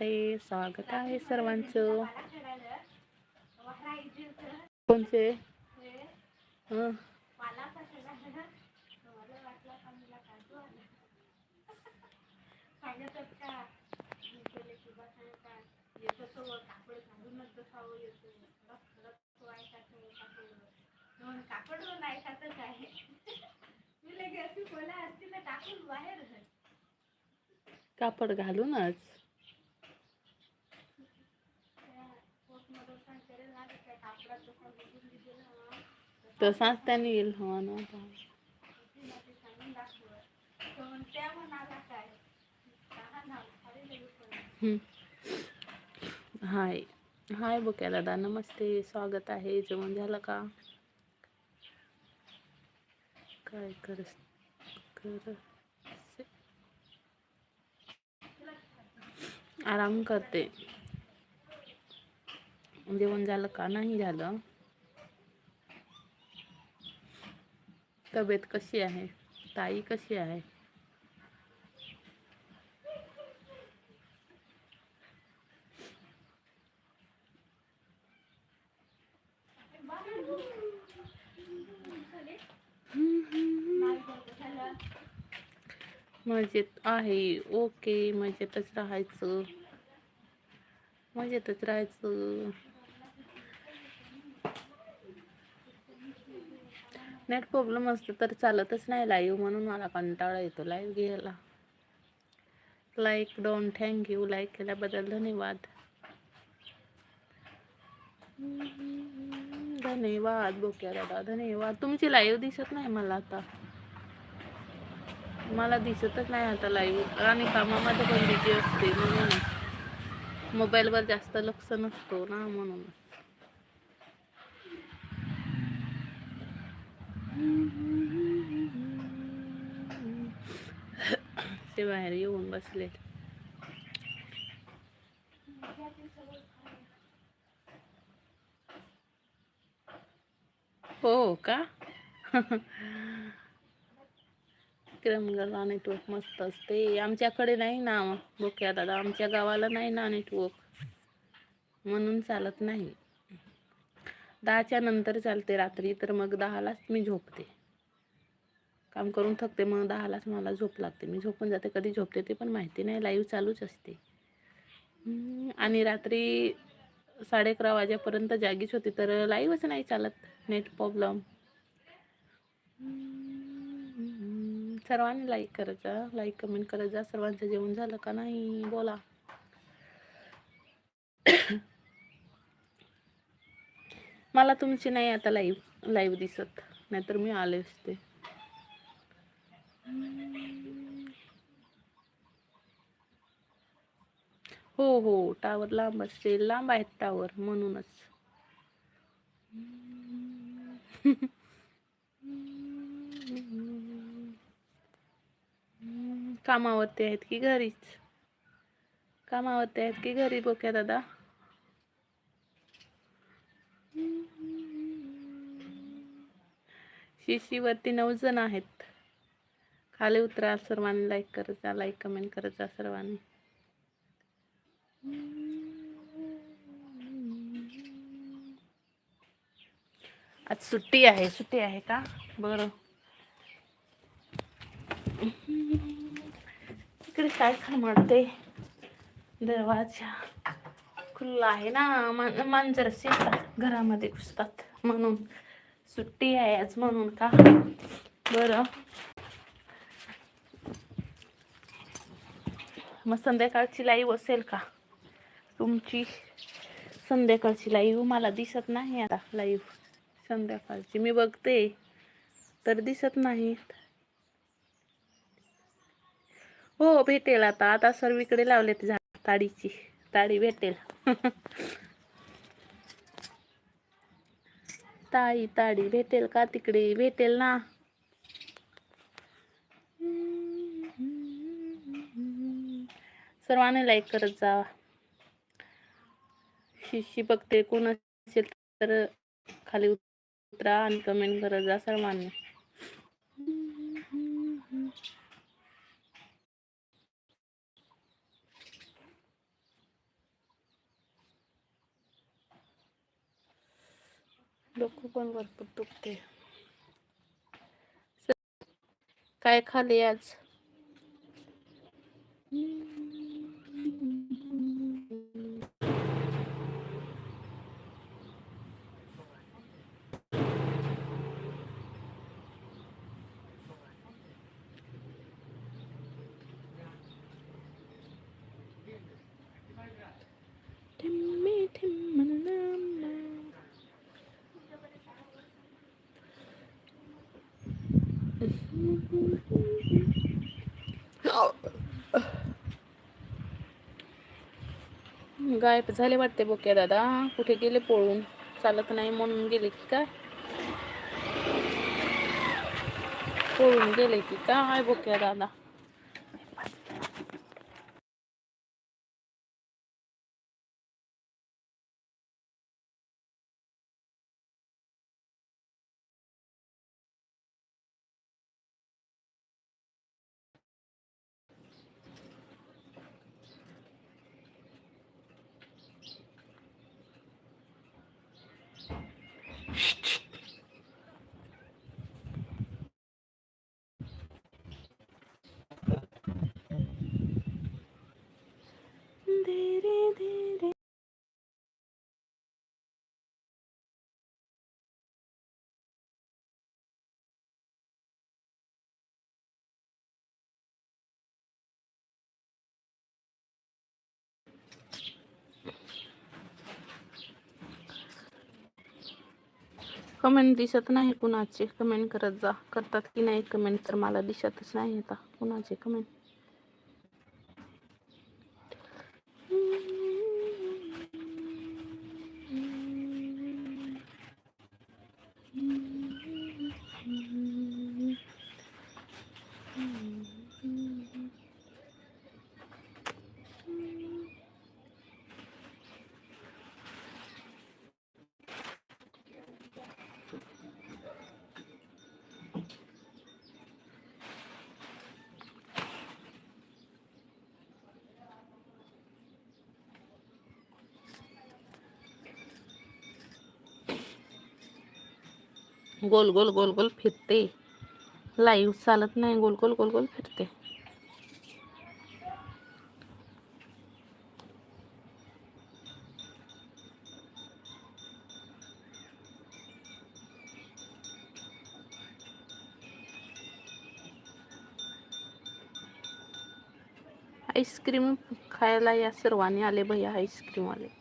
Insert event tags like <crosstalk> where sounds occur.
नमस्ते स्वागत आहे सर्वांचं. कोणचे? कापड नाही खातच आहे कापड घालूनच. तसाच त्याने येईल हवा ना काय हाय. हाय बोक्या दादा नमस्ते. स्वागत आहे. जेवण झालं का? काय कर आराम करते. जेवण झालं का? नाही झालं. तब्येत कशी आहे? ताई कशी आहे? मजेत आहे. ओके मजेतच राहायचं. मजेतच राहायचं. नेट प्रॉब्लेम असतो तर चालतच नाही लाईव्ह म्हणून मला कंटाळा येतो लाईव्ह घ्यायला. लाईक डोन थँक्यू लाईक केल्याबद्दल धन्यवाद. धन्यवाद बोक्या दादा धन्यवाद. तुमची लाईव्ह दिसत नाही मला आता. मला दिसतच नाही आता लाईव्ह आणि कामामध्ये पण बिझी असते म्हणून. मोबाईलवर जास्त लक्ष नसतो ना म्हणूनच ते बाहेर येऊन बसले. हो का? क्रमगला नेटवर्क मस्त असते. आमच्याकडे नाही ना बोक्या दादा आमच्या गावाला नाही ना नेटवर्क म्हणून चालत नाही. दहाच्या नंतर चालते रात्री तर मग दहालाच मी झोपते. काम करून थकते मग दहालाच मला झोप लागते. मी झोपून जाते कधी झोपते ते पण माहिती नाही. लाईव्ह चालूच असते. आणि रात्री साडे अकरा वाजेपर्यंत जागीच होती तर लाईव्हच नाही चालत. नेट प्रॉब्लेम सर्वांनी लाईक करत जा. लाईक कमेंट करत जा. सर्वांचं जेवण झालं का नाही? बोला. मला तुमची नाही आता लाईव्ह लाईव्ह दिसत. नाहीतर मी आले असते. हो हो टावर लांब असते. लांब आहेत टावर म्हणूनच. <laughs> कामावरती आहेत की घरीच? कामावरती आहेत की घरी बोक्या दादा? शिशीवरती नऊ जण आहेत. खाली उतरा सर्वांनी लाईक करत जा लाईक कमेंट करत जा सर्वांनी. आज सुट्टी आहे सुट्टी आहे का? बरं. इकडे काय खमडते दरवाजा खुल्ला आहे ना मांजर शेतात घरामध्ये घुसतात म्हणून. सुट्टी आहे आज म्हणून का? बरं. मग संध्याकाळची लाईव्ह असेल का? तुमची संध्याकाळची लाईव्ह मला दिसत नाही आता लाईव्ह संध्याकाळची मी बघते तर दिसत नाही. हो भेटेल आता. आता सर्वीकडे लावलेत झाड. ताडीची. ताडी भेटेल. <laughs> ताई ताडी भेटेल का तिकडे? भेटेल ना. सर्वांनी लाईक करत जा शिशी बघते कोण असेल तर खाली उतरा आणि कमेंट करत जा सर्वांनी. डोकं पण भरपूर दुखते काय खाली आज? गायब झाले वाटते बोक्या दादा. कुठे गेले पळून? चालत नाही म्हणून गेले की काय? पळून गेले की काय बोक्या दादा? कमेंट दिसत नाही कुणाचे? कमेंट करत जा. करतात की नाही? कमेंट तर मला दिसतच नाही आता. कुणाचे कमेंट गोल गोल गोल गोल फिरते. लाईव्ह चालत नाही गोल गोल गोल गोल फिरते. आईस्क्रीम खायला या सर्वांनी आले भैया आईस्क्रीम आले